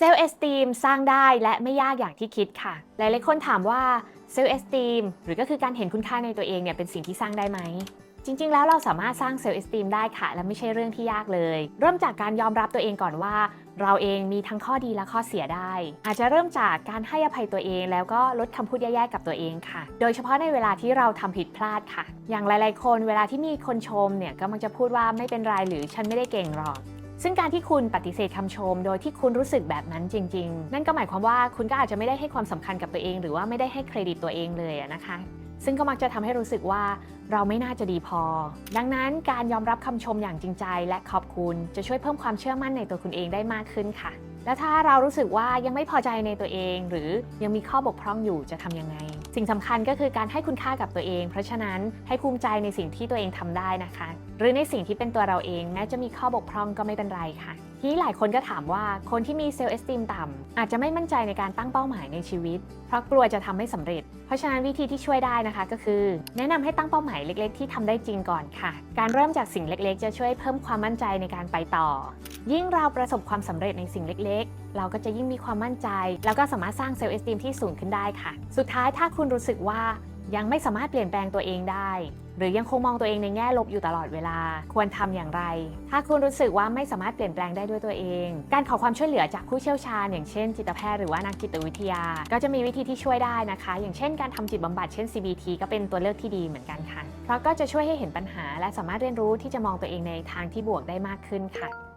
เซลล์เอสตีมสร้างได้และไม่ยากอย่างที่คิดค่ะ หลายๆคนถามว่าเซลล์เอสตีมหรือก็คือการเห็นคุณค่าในตัวเองเนี่ยเป็นสิ่งที่สร้างได้ไหมจริง ๆ แล้วเราสามารถสร้างเซลล์เอสตีมได้ค่ะ และไม่ใช่เรื่องที่ยากเลย เริ่มจากการยอมรับตัวเองก่อนว่า เราเองมีทั้งข้อดีและข้อเสียได้ อาจจะเริ่มจากการให้อภัยตัวเอง แล้วก็ลดคำพูดแย่ๆกับตัวเองค่ะ โดยเฉพาะในเวลาที่เราทำผิดพลาดค่ะ อย่างหลาย ๆ คนเวลาที่มีคนชมเนี่ยก็มักจะพูดว่าไม่เป็นไรหรือฉันไม่ได้เก่งหรอก ซึ่งการที่คุณปฏิเสธคำชม โดยที่คุณรู้สึกแบบนั้นจริง ๆ นั่นก็หมายความว่าคุณก็อาจจะไม่ได้ให้ความสำคัญกับตัวเอง หรือว่าไม่ได้ให้เครดิตตัวเองเลยนะคะ ซึ่งก็มักจะทำให้รู้สึกว่าเราไม่น่าจะดีพอ ดังนั้นการยอมรับคำชมอย่างจริงใจ และขอบคุณจะช่วยเพิ่มความเชื่อมั่นในตัวคุณเองได้มากขึ้นค่ะ และถ้าเรารู้สึกว่ายังไม่พอใจในตัวเอง หรือยังมีข้อบกพร่องอยู่จะทำยังไง สิ่งสำคัญก็คือการให้คุณค่ากับตัวเอง เพราะฉะนั้นให้ภูมิใจในสิ่งที่ตัวเองทำได้นะคะ หรือในสิ่งที่เป็นตัวเราเองแม้จะมีข้อบกพร่องก็ไม่เป็นไรค่ะ ทีนี้หลายคนก็ถามว่าคนที่มีเซลล์เอสติมต่ำอาจจะไม่มั่นใจในการตั้งเป้าหมายในชีวิต เพราะกลัวจะทำไม่สำเร็จ เพราะฉะนั้นวิธีที่ช่วยได้นะคะ ก็คือ แนะนำให้ตั้งเป้าหมายเล็ก ๆ ที่ทำได้จริงก่อนค่ะ การเริ่มจากสิ่งเล็ก ๆ จะช่วยเพิ่มความมั่นใจในการไปต่อ ยิ่งเราประสบความสำเร็จในสิ่งเล็กๆเราก็จะยิ่งมีความมั่นใจ แล้วก็สามารถสร้างเซลล์เอสติมที่สูงขึ้นได้ค่ะ สุดท้ายถ้าคุณรู้สึกว่ายังไม่สามารถเปลี่ยนแปลงตัวเองได้ หรือยังคงมองตัวเองในแง่ลบอยู่ตลอดเวลา ควรทำอย่างไร ถ้าคุณรู้สึกว่าไม่สามารถเปลี่ยนแปลงได้ด้วยตัวเอง การขอความช่วยเหลือจากผู้เชี่ยวชาญ อย่างเช่น จิตแพทย์หรือว่านักจิตวิทยา ก็จะมีวิธีที่ช่วยได้นะคะ อย่างเช่น การทำจิตบำบัดเช่น CBT ก็เป็นตัวเลือกที่ดีเหมือนกันค่ะ เพราะก็จะช่วยให้เห็นปัญหา และสามารถเรียนรู้ที่จะมองตัวเองในทางที่บวกได้มากขึ้นค่ะ